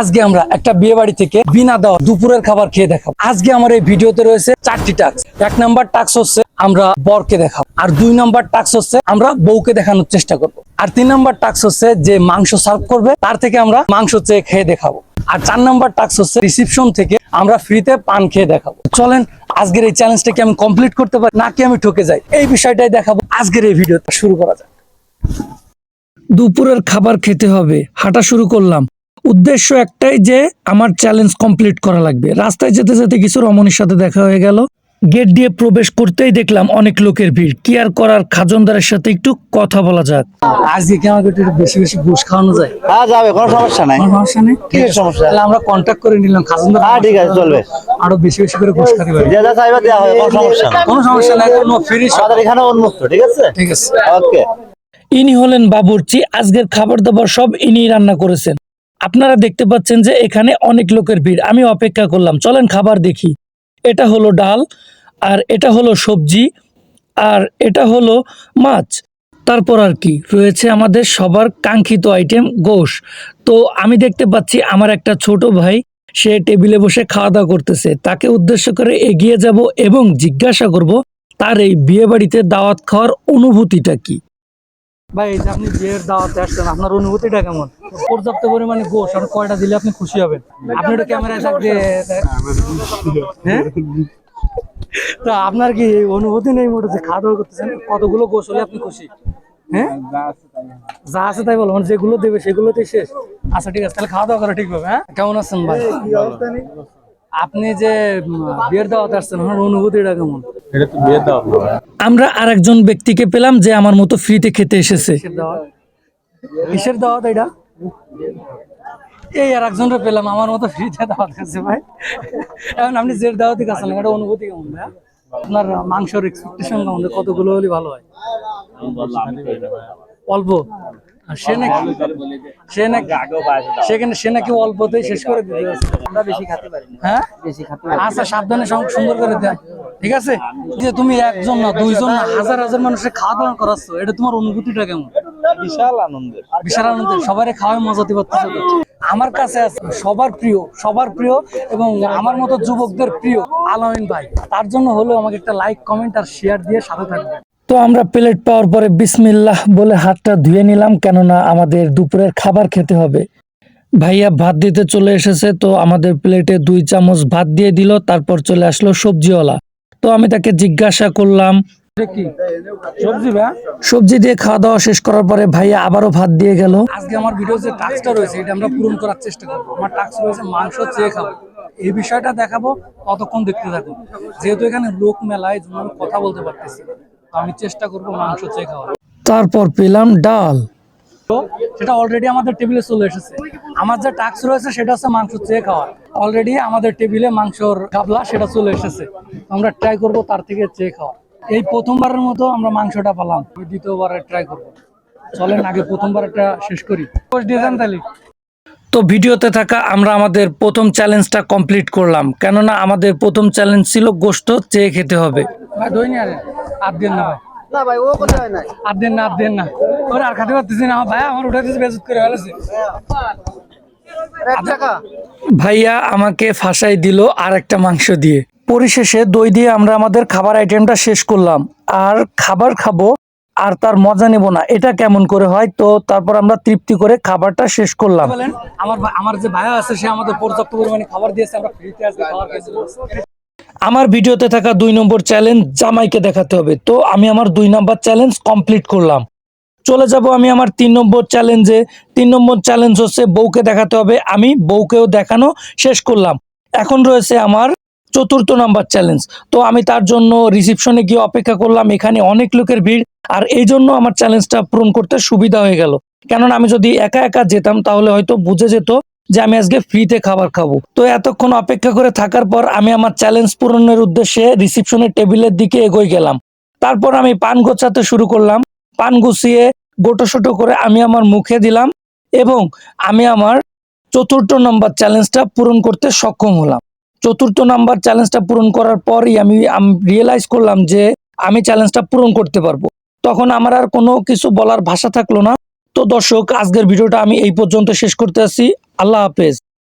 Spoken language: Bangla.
আজকে আমরা একটা বিয়ে বাড়ি থেকে বিনা দেওয়া দুপুরের খাবার খেয়ে দেখাবো। আজকে আমার এই ভিডিওতে রয়েছে চারটি টাক্স এক নাম্বার টাক্স হচ্ছে আমরা বরকে দেখাবো। আর দুই নাম্বার টাক্স হচ্ছে আমরা বউকে দেখানোর চেষ্টা করব। আর তিন নাম্বার টাক্স হচ্ছে যে মাংস সার্ভ করবে, তার থেকে আমরা মাংস চেয়ে খেয়ে দেখাবো। আর চার নাম্বার টাক্স হচ্ছে রিসিপশন থেকে আমরা ফ্রিতে পান খেয়ে দেখাবো। চলেন, আজকের এই চ্যালেঞ্জটা কি আমি কমপ্লিট করতে পারি, নাকি আমি ঠকে যাই? এই বিষয়টাই দেখাবো আজকের এই ভিডিওটা শুরু করা যাক। দুপুরের খাবার খেতে হবে। হাঁটা শুরু করলাম। উদ্দেশ্য একটাই যে আমার চ্যালেঞ্জ কমপ্লিট করা লাগবে। রাস্তায় যেতে যেতে কিছু রমণীর সাথে দেখা হয়ে গেল। গেট দিয়ে প্রবেশ করতেই দেখলাম অনেক লোকের ভিড়। কি আর করার? খাজনদারের সাথে একটু কথা বলা যাক। আজকে কি আমাকে একটু বেশি বেশি ঘুষ খাওয়ানো যায়? হ্যাঁ যাবে কোনো সমস্যা নাই। কোনো সমস্যা নেই? কি সমস্যা? তাহলে আমরা কন্ট্যাক্ট করে নিলাম খাজনদার হ্যাঁ, ঠিক আছে, চলবে। আরও বেশি বেশি করে ঘুষ খাতে পারি যে যা চাইবে দেওয়া হবে কোনো সমস্যা নাই। কোনো সমস্যা নাই কোনো ফ্রি আমাদের এখানে উন্মুক্ত ঠিক আছে? ঠিক আছে। ওকে। ইনি হলেন বাবুর্চি। আজকের খাবার দাবার সব ইনি রান্না করেছেন। আপনারা দেখতে পাচ্ছেন যে এখানে অনেক লোকের ভিড়। আমি অপেক্ষা করলাম, চলেন খাবার দেখি। এটা হলো ডাল, আর এটা হলো সবজি, আর এটা হলো মাছ। তারপর আর কি, রয়েছে আমাদের সবার কাঙ্ক্ষিত আইটেম গোশ। তো আমি দেখতে পাচ্ছি আমার একটা ছোট ভাই, সে টেবিলে বসে খাওয়া দাওয়া করতেছে। তাকে উদ্দেশ্য করে এগিয়ে যাব এবং জিজ্ঞাসা করব, তার এই বিয়ে বাড়িতে দাওয়াত খাওয়ার অনুভূতিটা কি? ভাই, এই যে আপনি বিয়ের দাওয়াতে আসছেন আপনার অনুভূতিটা কেমন? পর্যাপ্ত পরিমাণে গোশ আর কয়টা দিলে আপনি খুশি হবেন? আপনি ওটা ক্যামেরায় থাকতে হ্যাঁ? তা আপনার কি অনুভূতি নেই মোটে যে খাওয়া দাওয়া করতেছেন? কতগুলো গোশ হলে আপনি খুশি? হ্যাঁ? যা আছে তাই বলো মানে যেগুলো দেবে সেগুলোতেই শেষ। আচ্ছা ঠিক আছে, তাহলে খাওয়া দাওয়া করা ঠিক হবে হ্যাঁ? কেমন আছেন ভাই? আপনি যে বিয়ের দাওয়াতে আসছেন আপনার অনুভূতিটা কেমন? এটা তো বিয়ে দাও আমরা আরেকজন ব্যক্তিকে পেলাম যে আমার মতো ফ্রিতে খেতে এসেছে। কিসের দাওয়াত? এটা? এই আর একজনকে পেলাম আমার মতো ফ্রিতে দাওয়াত খাচ্ছে ভাই। এখন আপনি যে দাওয়াতে খাচ্ছেন এটা অনুভূতি কেমন ভাই? আপনার মাংসের এক্সপেকটেশন কেমন? কতগুলো হলে ভালো হয়? অল্প? সে নাকি সে নাকি সেখানে সে নাকি অল্পতেই শেষ করে দিতে আমরা বেশি খেতে পারি হ্যাঁ? বেশি খেতে আচ্ছা সাবধানে সুন্দর করে দেন। ঠিক আছে? যে তুমি একজন না দুইজন না হাজার হাজার মানুষের খাওয়া দাওয়া করাচ্ছ এটা তোমার অনুভূতিটা কেমন? বিশাল আনন্দের। বিশাল আনন্দ সবারই খাওয়ায় মজা দিতে পারতেছো আমার কাছে আছে সবার প্রিয় সবার প্রিয় এবং আমার মতো যুবকদের প্রিয় আলামিন ভাই। তার জন্য হলো আমাকে একটা লাইক কমেন্ট আর শেয়ার দিয়ে সাথে থাকবে তো আমরা প্লেট পাওয়ার পরে বিসমিল্লাহ বলে হাতটা ধুয়ে নিলাম কেননা আমাদের দুপুরের খাবার খেতে হবে। ভাইয়া ভাত দিতে চলে এসেছে তো আমাদের প্লেটে দুই চামচ ভাত দিয়ে দিল তারপর চলে আসলো সবজিওয়ালা। তো আমি তাকে জিজ্ঞাসা করলাম সবজি দিয়ে খাওয়া দাওয়া শেষ করার পরে ভাইয়া আবারও ভাত দিয়ে গেল। আজকে আমার ভিডিও যে টাস্কটা রয়েছে এটা আমরা পূরণ করার চেষ্টা করব। আমার টাস্ক রয়েছে মাংস চেয়ে খাব এই বিষয়টা দেখাবো ততক্ষণ দেখতে থাকো যেহেতু এখানে লোক মেলায় কথা বলতে পারতেছি আমি চেষ্টা করব মাংস চেয়ে খাওয়ার। তারপর পেলাম ডাল। সেটা অলরেডি আমাদের টেবিলে চলে এসেছে। আমার যে টাস্ক রয়েছে সেটা হচ্ছে মাংস চেয়ে খাওয়া অলরেডি আমাদের টেবিলে মাংসর গাবলা সেটা চলে এসেছে। আমরা ট্রাই করব তার থেকে চেয়ে খাওয়া এই প্রথমবারের মতো আমরা মাংসটা পেলাম। দ্বিতীয়বারে ট্রাই করব। চলেন আগে প্রথমবারটা শেষ করি। দেন তাহলে। তো ভিডিওতে থাকা আমরা আমাদের প্রথম চ্যালেঞ্জটা কমপ্লিট করলাম। কেননা আমাদের প্রথম চ্যালেঞ্জ ছিল গোশত চেয়ে খেতে হবে। ভাই দই নিয়ে আর দেন না ভাই। না ভাই ও কোথায় নাই। আর দেন না আর দেন না। ওরা আর খাতে পারতেছি না ভাই আমার উঠে দিয়েছে বেজত করে ফেলেছে। ভাইয়া আমাকে ফাঁসাই দিল আর একটা মাংস দিয়ে। পরিশেষে দই দিয়ে আমরা আমাদের খাবার আইটেমটা শেষ করলাম। আর খাবার খাব আর তার মজা নেব না এটা কেমন করে হয়? তো তারপর আমরা তৃপ্তি করে খাবারটা শেষ করলাম। আমার আমার যে ভাইয়া আছে সে আমাদের পর্যাপ্ত পরিমাণে খাবার দিয়েছে আমরা ফ্রিতে আজকে খাবার খেয়েছি। আমার ভিডিওতে থাকা দুই নম্বর চ্যালেঞ্জ জামাইকে দেখাতে হবে। তো আমি আমার দুই নম্বর চ্যালেঞ্জ কমপ্লিট করলাম। চলে যাব আমি আমার তিন নম্বর চ্যালেঞ্জে তিন নম্বর চ্যালেঞ্জ হচ্ছে বউকে দেখাতে হবে। আমি বউকেও দেখানো শেষ করলাম। এখন রয়েছে আমার চতুর্থ নাম্বার চ্যালেঞ্জ তো আমি তার জন্য রিসিপশনে গিয়ে অপেক্ষা করলাম। এখানে অনেক লোকের ভিড়। আর এই জন্য আমার চ্যালেঞ্জটা পূরণ করতে সুবিধা হয়ে গেল। কেননা আমি যদি একা একা যেতাম, তাহলে হয়তো বুঝে যেত যে আমি আজকে ফ্রিতে খাবার খাব। তো এতক্ষণ অপেক্ষা করে থাকার পর আমি আমার চ্যালেঞ্জ পূরণের উদ্দেশ্যে রিসিপশনের টেবিলের দিকে এগোই গেলাম। তারপর আমি পান গোছাতে শুরু করলাম। পান গুছিয়ে গোটো সোটো করে আমি আমার মুখে দিলাম এবং আমি আমার চতুর্থ নম্বর চ্যালেঞ্জটা পূরণ করতে সক্ষম হলাম। চতুর্থ নাম্বার চ্যালেঞ্জটা পূরণ করার পরই আমি রিয়েলাইজ করলাম যে আমি চ্যালেঞ্জটা পূরণ করতে পারব। তখন আমার আর কোনো কিছু বলার ভাষা থাকল না। তো দর্শক, আজকের ভিডিওটা আমি এই পর্যন্ত শেষ করতে আসি। আল্লাহ হাফেজ।